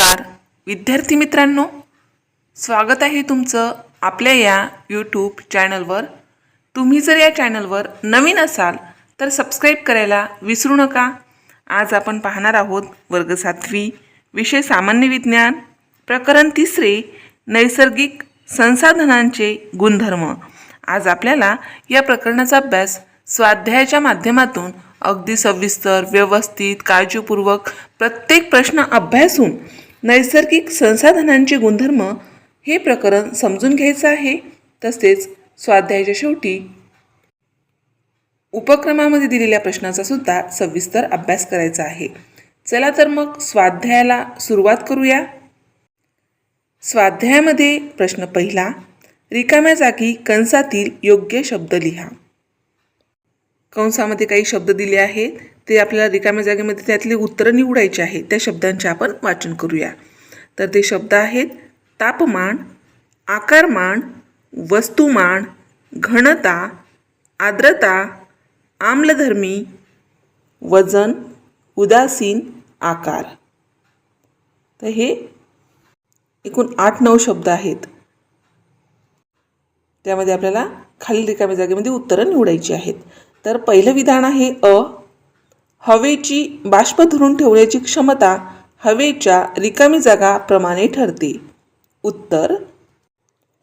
नमस्कार. विद्यार्थी मित्रांनो स्वागत आहे तुमचं आपल्या या यूट्यूब चॅनलवर तुम्ही जर या चॅनलवर नवीन असाल तर सबस्क्राईब करायला विसरू नका. आज आपण पाहणार आहोत वर्ग सातवी विषय सामान्य विज्ञान प्रकरण तिसरे नैसर्गिक संसाधनांचे गुणधर्म. आज आपल्याला या प्रकरणाचा अभ्यास स्वाध्यायाच्या माध्यमातून अगदी सविस्तर व्यवस्थित काळजीपूर्वक प्रत्येक प्रश्न अभ्यासून नैसर्गिक संसाधनांचे गुणधर्म हे प्रकरण समजून घ्यायचं आहे. तसेच स्वाध्यायाच्या शेवटी उपक्रमामध्ये दिलेल्या प्रश्नाचा सुद्धा सविस्तर अभ्यास करायचा आहे. चला तर मग स्वाध्यायाला सुरुवात करूया. स्वाध्यायामध्ये प्रश्न पहिला रिकाम्या जागी कंसातील योग्य शब्द लिहा. कंसामध्ये काही शब्द दिले आहेत. ते आपल्याला रिकाम्या जागेमध्ये त्यातले उत्तरं निवडायची आहेत त्या शब्दांचे आपण वाचन करूया. तर ते शब्द आहेत तापमान आकारमान वस्तुमान घनता आर्द्रता आम्लधर्मी वजन उदासीन आकार. तर हे एकूण आठ नऊ शब्द आहेत. त्यामध्ये आपल्याला खालील रिकाम्या जागेमध्ये उत्तरं निवडायची आहेत. तर पहिलं विधान आहे अ. हवेची बाष्प धरून ठेवण्याची क्षमता हवेच्या रिकामी जागाप्रमाणे ठरते. उत्तर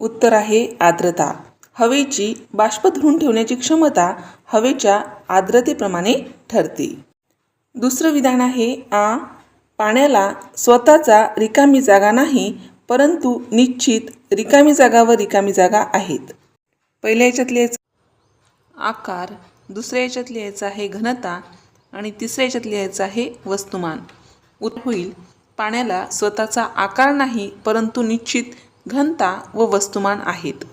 उत्तर आहे आर्द्रता. हवेची बाष्प धरून ठेवण्याची क्षमता हवेच्या आर्द्रतेप्रमाणे ठरते. दुसरं विधान आहे आ पाण्याला स्वतःचा रिकामी जागा नाही परंतु निश्चित रिकामी जागा व रिकामी जागा आहेत. पहिल्या याच्यातले आकार दुसऱ्या याच्यात लिहायचं आहे घनता आणि तिसऱ्या याच्यात लिहायचं आहे वस्तुमान. उत होईल. पाण्याला स्वतःचा आकार नाही परंतु निश्चित घनता व वस्तुमान आहेत.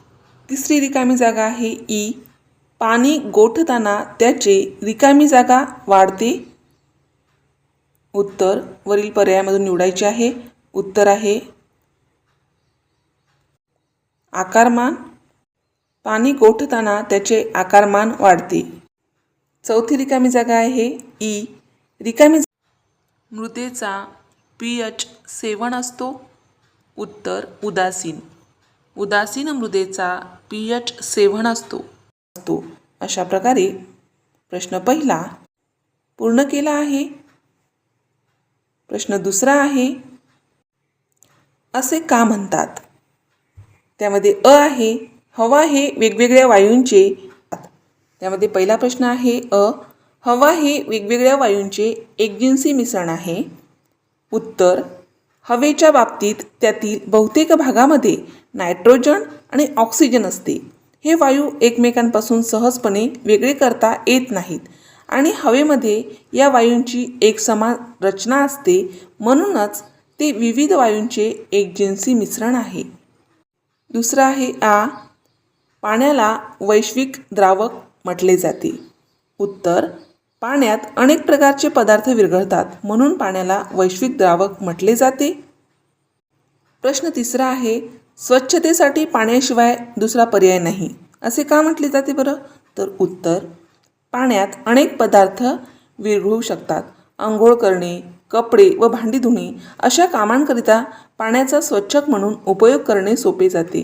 तिसरी रिकामी जागा आहे ई. पाणी गोठताना त्याचे रिकामी जागा वाढते. उत्तर. वरील पर्यायामधून निवडायचे आहे. उत्तर आहे. आकारमान. पाणी गोठताना त्याचे आकारमान वाढते. चौथी रिकामी जागा आहे. ई. रिकामी मृदेचा पी एच सेवन असतो. उत्तर उदासीन. उदासीन मृदेचा पी एच सेवन असतो. असतो. अशा प्रकारे प्रश्न पहिला पूर्ण केला आहे. प्रश्न दुसरा आहे. असे का म्हणतात? त्यामध्ये अ आहे. हवा हे वेगवेगळ्या वायूंचे त्यामध्ये पहिला प्रश्न आहे अ. हवा हे वेगवेगळ्या वायूंचे एकजिन्सी मिश्रण आहे. उत्तर. हवेच्या बाबतीत त्यातील बहुतेक भागामध्ये नायट्रोजन आणि ऑक्सिजन असते. हे वायू एकमेकांपासून सहजपणे वेगळे करता येत नाहीत आणि हवेमध्ये या वायूंची एक समान रचना असते म्हणूनच ते विविध वायूंचे एकजिन्सी मिश्रण आहे. दुसरं आहे आ. पाण्याला वैश्विक द्रावक म्हटले जाते. उत्तर पाण्यात अनेक प्रकारचे पदार्थ विरघळतात म्हणून पाण्याला वैश्विक द्रावक म्हटले जाते. प्रश्न तिसरा आहे स्वच्छतेसाठी पाण्याशिवाय दुसरा पर्याय नाही असे का म्हटले जाते बरं? तर उत्तर पाण्यात अनेक पदार्थ विरघळू शकतात. आंघोळ करणे कपडे व भांडी धुणे अशा कामांकरिता पाण्याचा स्वच्छक म्हणून उपयोग करणे सोपे जाते.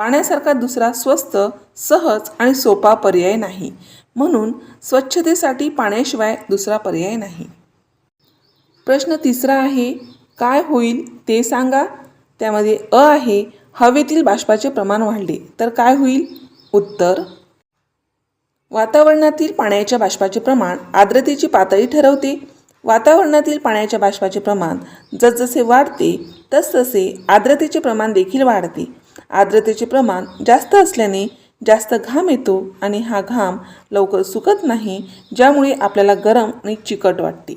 पाण्यासारखा दुसरा स्वस्त सहज आणि सोपा पर्याय नाही. म्हणून स्वच्छतेसाठी पाण्याशिवाय दुसरा पर्याय नाही. प्रश्न तिसरा आहे काय होईल ते सांगा. त्यामध्ये अ आहे हवेतील बाष्पाचे प्रमाण वाढले तर काय होईल? उत्तर वातावरणातील पाण्याच्या बाष्पाचे प्रमाण आर्द्रतेची पातळी ठरवते. वातावरणातील पाण्याच्या बाष्पाचे प्रमाण जसजसे वाढते तसतसे आर्द्रतेचे प्रमाण देखील वाढते. आर्द्रतेचे प्रमाण जास्त असल्याने जास्त घाम येतो आणि हा घाम लवकर सुकत नाही ज्यामुळे आपल्याला गरम आणि चिकट वाटते.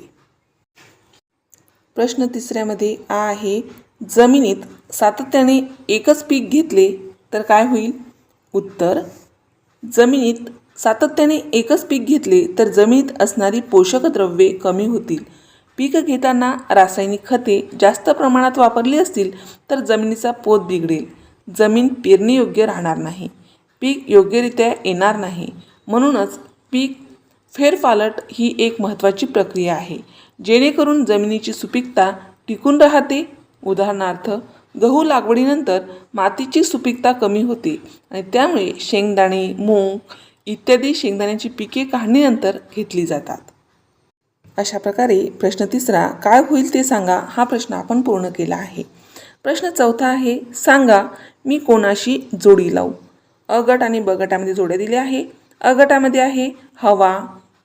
प्रश्न तिसऱ्यामध्ये आ आहे जमिनीत सातत्याने एकच पीक घेतले तर काय होईल? उत्तर जमिनीत सातत्याने एकच पीक घेतले तर जमिनीत असणारी पोषक द्रव्ये कमी होतील. पीक घेताना रासायनिक खते जास्त प्रमाणात वापरली असतील तर जमिनीचा पोत बिघडेल. जमीन पेरणीयोग्य राहणार नाही. पीक योग्यरित्या येणार नाही. म्हणूनच पीक फेरपालट ही एक महत्त्वाची प्रक्रिया आहे. जेणेकरून जमिनीची सुपीकता टिकून राहते. उदाहरणार्थ गहू लागवडीनंतर मातीची सुपीकता कमी होते आणि त्यामुळे शेंगदाणे मूग इत्यादी शेंगदाण्याची पिके काढणीनंतर घेतली जातात. अशा प्रकारे प्रश्न तिसरा काय होईल ते सांगा हा प्रश्न आपण पूर्ण केला आहे. प्रश्न चौथा आहे सांगा मी कोणाशी जोडी लावू? अ गट आणि ब गटामध्ये जोड्या दिल्या आहे. अ गटामध्ये आहे हवा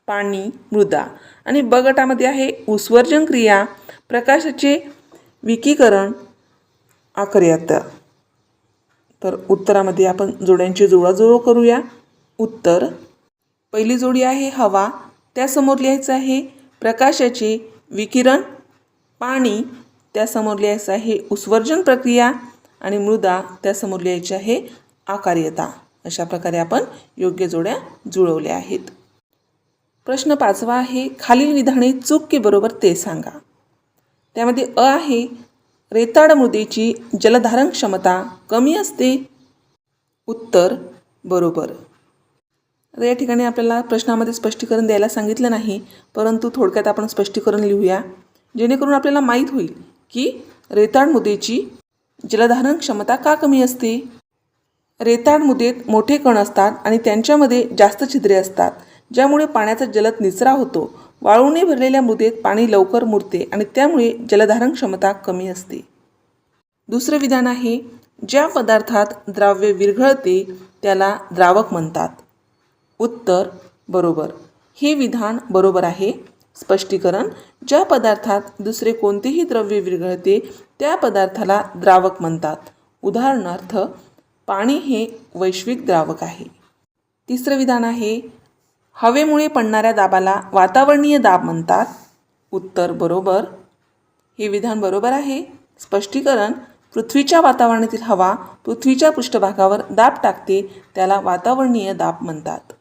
पाणी मृदा. आणि ब गटामध्ये आहे उस्वर्जन क्रिया प्रकाशाचे विकीकरण आकर्यात. तर उत्तरामध्ये आपण जोड्यांची जुळवाजुळव करूया. उत्तर. पहिली जोडी आहे हवा. त्यासमोर लिहायचं आहे प्रकाशाचे विकिरण पाणी. त्यासमोर लिहायचं आहे उस्वर्जन प्रक्रिया. आणि मृदा त्यासमोर लिहायची आहे आकार्यता. अशा प्रकारे आपण योग्य जोड्या जुळवल्या आहेत. प्रश्न पाचवा आहे खालील विधाने चूक की बरोबर ते सांगा. त्यामध्ये अ आहे रेताड मृदेची जलधारण क्षमता कमी असते. उत्तर बरोबर. आता या ठिकाणी आपल्याला प्रश्नामध्ये स्पष्टीकरण द्यायला सांगितलं नाही परंतु थोडक्यात आपण स्पष्टीकरण लिहूया. जेणेकरून आपल्याला माहीत होईल की रेताड मृदेची जलधारण क्षमता का कमी असते? रेताड मुदेत मोठे कण असतात आणि त्यांच्यामध्ये जास्त छिद्रे असतात ज्यामुळे पाण्याचा जलद निचरा होतो. वाळूने भरलेल्या मुदेत पाणी लवकर मुरते आणि त्यामुळे जलधारण क्षमता कमी असते. दुसरं विधान आहे ज्या पदार्थात द्राव्य विरघळते त्याला द्रावक म्हणतात. उत्तर बरोबर. हे विधान बरोबर आहे. स्पष्टीकरण. ज्या पदार्थात दुसरे कोणतेही द्रव्य विरघळते त्या पदार्थाला द्रावक म्हणतात. उदाहरणार्थ पाणी हे वैश्विक द्रावक आहे. तिसरं विधान आहे हवेमुळे पडणाऱ्या दाबाला वातावरणीय दाब म्हणतात. उत्तर बरोबर. हे विधान बरोबर आहे. स्पष्टीकरण पृथ्वीच्या वातावरणातील हवा पृथ्वीच्या पृष्ठभागावर दाब टाकते त्याला वातावरणीय दाब म्हणतात.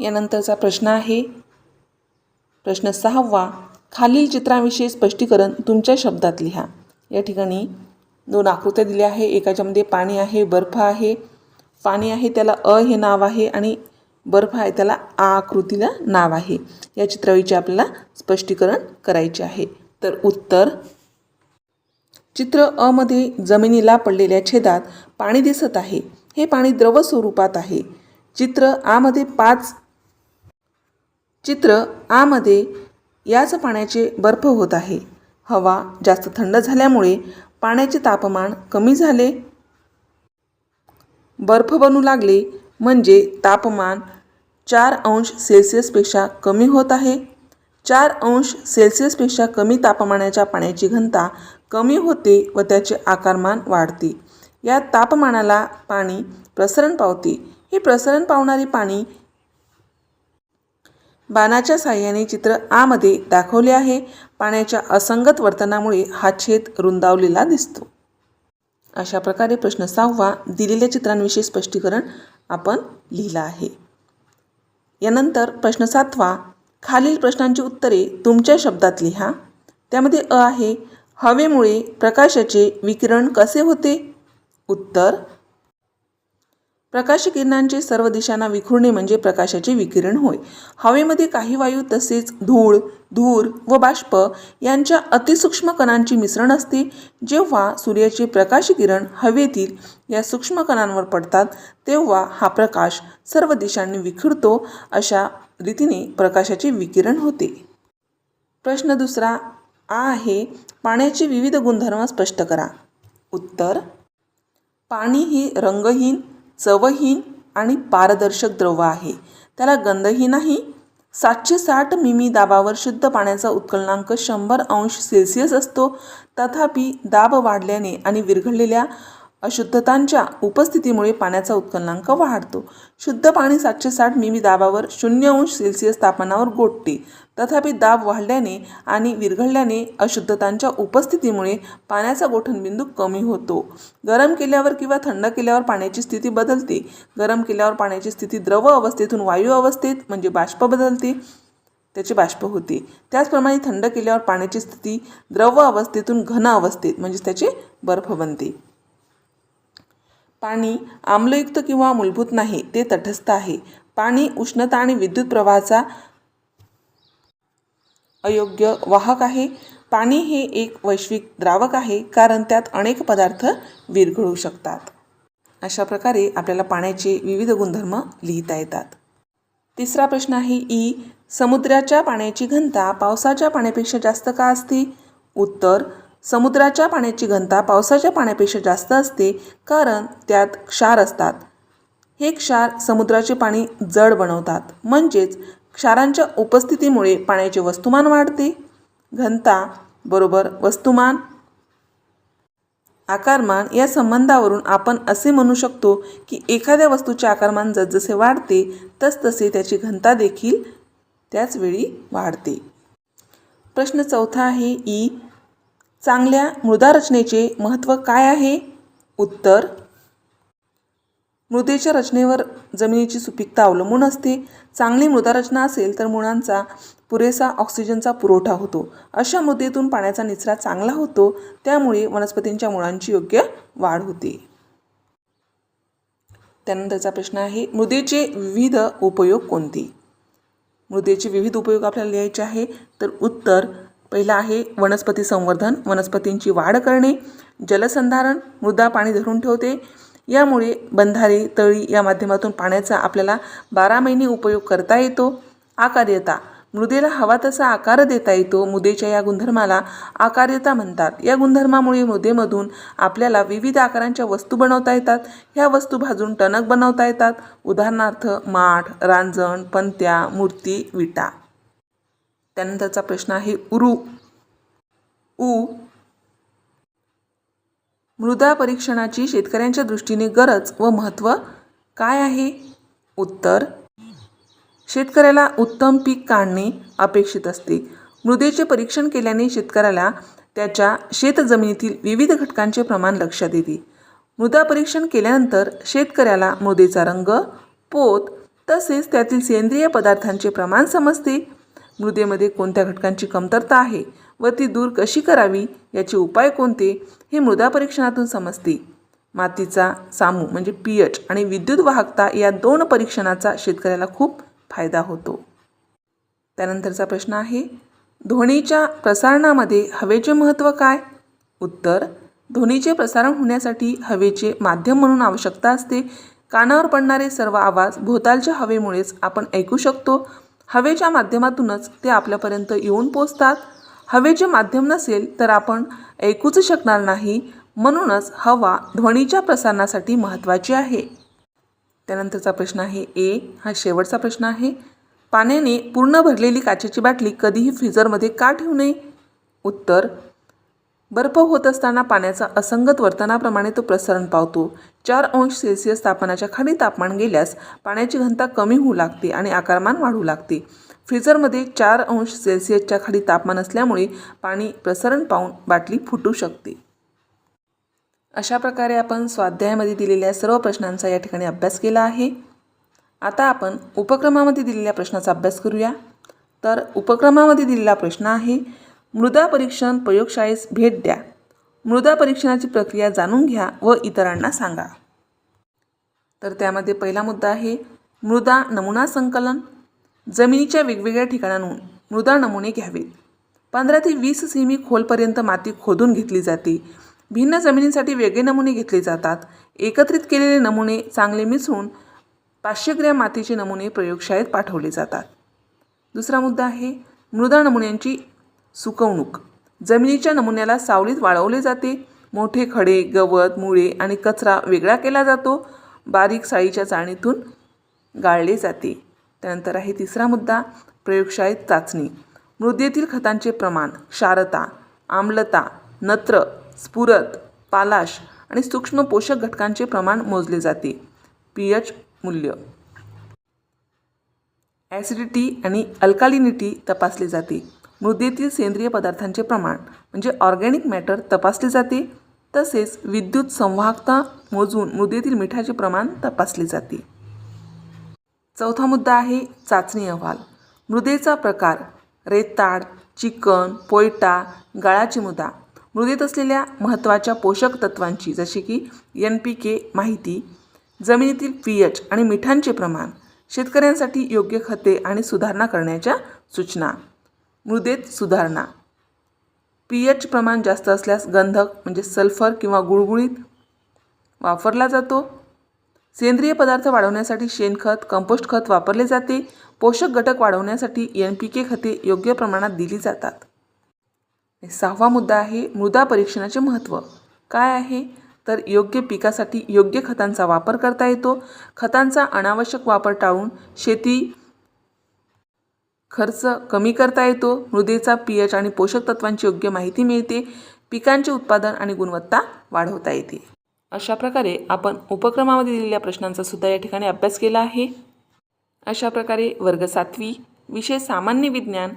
यानंतरचा प्रश्न आहे प्रश्न सहावा खालील चित्रांविषयी स्पष्टीकरण तुमच्या शब्दात लिहा. या ठिकाणी दोन आकृत्या दिल्या आहे. एकाच्यामध्ये पाणी आहे बर्फ आहे. पाणी आहे त्याला अ हे नाव आहे आणि बर्फ आहे त्याला आ आकृतीला नाव आहे. या चित्राविषयी आपल्याला स्पष्टीकरण करायचे आहे. तर उत्तर चित्र अमध्ये जमिनीला पडलेल्या छेदात पाणी दिसत आहे. हे पाणी द्रव स्वरूपात आहे. चित्र आमध्ये पाच चित्र आमध्ये याच पाण्याचे बर्फ होत आहे. हवा जास्त थंड झाल्यामुळे पाण्याचे तापमान कमी झाले. बर्फ बनू लागले म्हणजे तापमान चार अंश सेल्सिअसपेक्षा कमी होत आहे. चार अंश सेल्सिअसपेक्षा कमी तापमानाच्या पाण्याची घनता कमी होते व त्याचे आकारमान वाढते. या तापमानाला पाणी प्रसरण पावते. हे प्रसरण पावणारे पाणी बाणाच्या साह्याने चित्र आमध्ये दाखवले आहे. पाण्याच्या असंगत वर्तनामुळे हा छेद रुंदावलेला दिसतो. अशा प्रकारे प्रश्न सहावा दिलेल्या चित्रांविषयी स्पष्टीकरण आपण लिहिलं आहे. यानंतर प्रश्न सातवा खालील प्रश्नांची उत्तरे तुमच्या शब्दात लिहा. त्यामध्ये अ आहे हवेमुळे प्रकाशाचे विकिरण कसे होते? उत्तर प्रकाश किरणांचे सर्व दिशांना विखुरणे म्हणजे प्रकाशाचे विकिरण होय. हवेमध्ये काही वायू तसेच धूळ धूर व बाष्प यांच्या अतिसूक्ष्म कणांची मिश्रण असते. जेव्हा सूर्याचे प्रकाश किरण हवेतील या सूक्ष्म कणांवर पडतात तेव्हा हा प्रकाश सर्व दिशांनी विखुरतो अशा रीतीने प्रकाशाचे विकिरण होते. प्रश्न दुसरा आ आहे पाण्याचे विविध गुणधर्म स्पष्ट करा. उत्तर पाणी ही रंगहीन चवहीन आणि पारदर्शक द्रव आहे. त्याला गंधही नाही. सातशे साठ मिमी दाबावर शुद्ध पाण्याचा उत्कलनांक शंभर अंश सेल्सिअस असतो. तथापि दाब वाढल्याने आणि विरघळलेल्या अशुद्धतांच्या उपस्थितीमुळे पाण्याचा उत्खननांक वाढतो. शुद्ध पाणी सातशे साठ मिमी दाबावर शून्य अंश सेल्सिअस तापमानावर गोठते. तथापि दाब वाढल्याने आणि विरघळल्याने अशुद्धतांच्या उपस्थितीमुळे पाण्याचा गोठणबिंदू कमी होतो. गरम केल्यावर किंवा थंड केल्यावर पाण्याची स्थिती बदलते. गरम केल्यावर पाण्याची स्थिती द्रव अवस्थेतून वायू अवस्थेत म्हणजे बाष्प बदलते. त्याचे बाष्प होते. त्याचप्रमाणे थंड केल्यावर पाण्याची स्थिती द्रव अवस्थेतून घन अवस्थेत म्हणजेच त्याचे बर्फ बनते. पाणी आम्लयुक्त किंवा मूलभूत नाही ते तटस्थ आहे. पाणी उष्णता आणि विद्युत प्रवाहाचा अयोग्य वाहक आहे. पाणी हे एक वैश्विक द्रावक आहे कारण त्यात अनेक पदार्थ विरघळू शकतात. अशा प्रकारे आपल्याला पाण्याचे विविध गुणधर्म लिहिता येतात. तिसरा प्रश्न आहे ई समुद्राच्या पाण्याची घनता पावसाच्या पाण्यापेक्षा जास्त का असते? उत्तर समुद्राच्या पाण्याची घनता पावसाच्या पाण्यापेक्षा जास्त असते कारण त्यात क्षार असतात. हे क्षार समुद्राचे पाणी जड बनवतात. म्हणजेच क्षारांच्या उपस्थितीमुळे पाण्याचे वस्तुमान वाढते. घनता बरोबर वस्तुमान आकारमान या संबंधावरून आपण असे म्हणू शकतो की एखाद्या वस्तूचे आकारमान जसजसे वाढते तसतसे त्याची घनता देखील त्याचवेळी वाढते. प्रश्न चौथा आहे ई. चांगल्या मृदा रचनेचे महत्त्व काय आहे? उत्तर. मृदेच्या रचनेवर जमिनीची सुपीकता अवलंबून असते. चांगली मृदा रचना असेल तर मुळांचा पुरेसा ऑक्सिजनचा पुरवठा होतो. अशा मृदेतून पाण्याचा निचरा चांगला होतो. त्यामुळे वनस्पतींच्या मुळांची योग्य वाढ होते. त्यानंतरचा प्रश्न आहे मृदेचे विविध उपयोग कोणते? मृदेचे विविध उपयोग आपल्याला लिहायचे आहे. तर उत्तर पहिला आहे वनस्पती संवर्धन वनस्पतींची वाढ करणे जलसंधारण मृदा पाणी धरून ठेवते. यामुळे बंधारे तळी या माध्यमातून पाण्याचा आपल्याला बारा महिने उपयोग करता येतो. आकार्यता. मृदेला हवा तसा आकार देता येतो. मृदेच्या या गुणधर्माला आकार्यता म्हणतात. या गुणधर्मामुळे मृदेमधून आपल्याला विविध आकारांच्या वस्तू बनवता येतात. ह्या वस्तू भाजून टणक बनवता येतात. उदाहरणार्थ माठ रांजण पंत्या मूर्ती विटा. त्यानंतरचा प्रश्न आहे उरू. उ. मृदा परीक्षणाची शेतकऱ्यांच्या दृष्टीने गरज व महत्त्व काय आहे? उत्तर. शेतकऱ्याला उत्तम पीक काढणे अपेक्षित असते. मृदेचे परीक्षण केल्याने शेतकऱ्याला त्याच्या शेतजमिनीतील विविध घटकांचे प्रमाण लक्षात येते. मृदा परीक्षण केल्यानंतर शेतकऱ्याला मृदेचा रंग पोत तसेच त्यातील सेंद्रिय पदार्थांचे प्रमाण समजते. मृदेमध्ये कोणत्या घटकांची कमतरता आहे व ती दूर कशी करावी याचे उपाय कोणते हे मृदा परीक्षणातून समजते. मातीचा सामू म्हणजे पी एच आणि विद्युत वाहकता या दोन परीक्षणाचा शेतकऱ्याला खूप फायदा होतो. त्यानंतरचा प्रश्न आहे ध्वनीच्या प्रसारणामध्ये हवेचे महत्त्व काय? उत्तर ध्वनीचे प्रसारण होण्यासाठी हवेचे माध्यम म्हणून आवश्यकता असते. कानावर पडणारे सर्व आवाज भोवतालच्या हवेमुळेच आपण ऐकू शकतो. हवेच्या माध्यमातूनच ते आपल्यापर्यंत येऊन पोचतात. हवेचे माध्यम नसेल तर आपण ऐकूच शकणार नाही. म्हणूनच हवा ध्वनीच्या प्रसारणासाठी महत्त्वाची आहे. त्यानंतरचा प्रश्न आहे ए. हा शेवटचा प्रश्न आहे. पाण्याने पूर्ण भरलेली काचेची बाटली कधीही फ्रीजरमध्ये का ठेवू नये? उत्तर बर्फ होत असताना पाण्याचा असंगत वर्तनाप्रमाणे तो प्रसरण पावतो. चार अंश सेल्सिअस तापमानाच्या खाली तापमान गेल्यास पाण्याची घनता कमी होऊ लागते आणि आकारमान वाढू लागते. फ्रीजरमध्ये चार अंश सेल्सिअसच्या खाली तापमान असल्यामुळे पाणी प्रसरण पाहून बाटली फुटू शकते. अशा प्रकारे आपण स्वाध्यायामध्ये दिलेल्या सर्व प्रश्नांचा या ठिकाणी अभ्यास केला आहे. आता आपण उपक्रमामध्ये दिलेल्या प्रश्नाचा अभ्यास करूया. तर उपक्रमामध्ये दिलेला प्रश्न आहे मृदा परीक्षण प्रयोगशाळेस भेट द्या. मृदा परीक्षणाची प्रक्रिया जाणून घ्या व इतरांना सांगा. तर त्यामध्ये पहिला मुद्दा आहे मृदा नमुना संकलन. जमिनीच्या वेगवेगळ्या ठिकाणांहून मृदा नमुने घ्यावेत पंधरा ते वीस सेमी खोलपर्यंत माती खोदून घेतली जाते. भिन्न जमिनींसाठी वेगळे नमुने घेतले जातात. एकत्रित केलेले नमुने चांगले मिसळून पाचशे ग्रॅम मातीचे नमुने प्रयोगशाळेत पाठवले जातात. दुसरा मुद्दा आहे मृदा नमुन्यांची सुकवणूक. जमिनीच्या नमुन्याला सावलीत वाळवले जाते. मोठे खडे गवत मुळे आणि कचरा वेगळा केला जातो. बारीक साळीच्या चाळणीतून गाळले जाते. त्यानंतर आहे तिसरा मुद्दा प्रयोगशाळेत चाचणी. मृदेतील खतांचे प्रमाण क्षारता आम्लता नत्र स्फुरत पालाश आणि सूक्ष्म पोषक घटकांचे प्रमाण मोजले जाते. पी एच मूल्य. ॲसिडिटी आणि अल्कालिनिटी तपासली जाते. मृदेतील सेंद्रिय पदार्थांचे प्रमाण म्हणजे ऑर्गॅनिक मॅटर तपासले जाते तसेच विद्युत संवाहकता मोजून मृदेतील मिठाचे प्रमाण तपासले जाते. चौथा मुद्दा आहे चाचणी अहवाल. मृदेचा प्रकार रेताड चिकन पोयटा गाळाची मृदा मृदेत असलेल्या महत्त्वाच्या पोषक तत्वांची जसे की एन पी के माहिती जमिनीतील पी एच आणि मिठांचे प्रमाण शेतकऱ्यांसाठी योग्य खते आणि सुधारणा करण्याच्या सूचना. मृदेत सुधारणा. पी एच प्रमाण जास्त असल्यास गंधक म्हणजे सल्फर किंवा गुळगुळीत वापरला जातो. सेंद्रिय पदार्थ वाढवण्यासाठी शेणखत कंपोस्ट खत वापरले जाते. पोषक घटक वाढवण्यासाठी एन पी के खते योग्य प्रमाणात दिली जातात. सहावा मुद्दा आहे मृदा परीक्षणाचे महत्त्व काय आहे? तर योग्य पिकासाठी योग्य खतांचा वापर करता येतो. खतांचा अनावश्यक वापर टाळून शेती खर्च कमी करता येतो मृदेचा पी एच आणि पोषक तत्वांची योग्य माहिती मिळते पिकांचे उत्पादन आणि गुणवत्ता वाढवता येते. अशा प्रकारे आपण उपक्रमामध्ये दिलेल्या प्रश्नांचा सुद्धा या ठिकाणी अभ्यास केला आहे. अशा प्रकारे वर्ग सातवी विषय सामान्य विज्ञान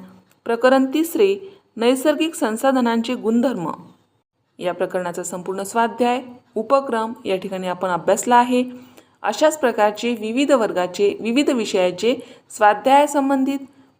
प्रकरण तिसरे नैसर्गिक संसाधनांचे गुणधर्म. या प्रकरणाचा संपूर्ण स्वाध्याय उपक्रम या ठिकाणी आपण अभ्यासला आहे. अशाच प्रकारचे विविध वर्गाचे विविध विषयाचे स्वाध्यायासंबंधित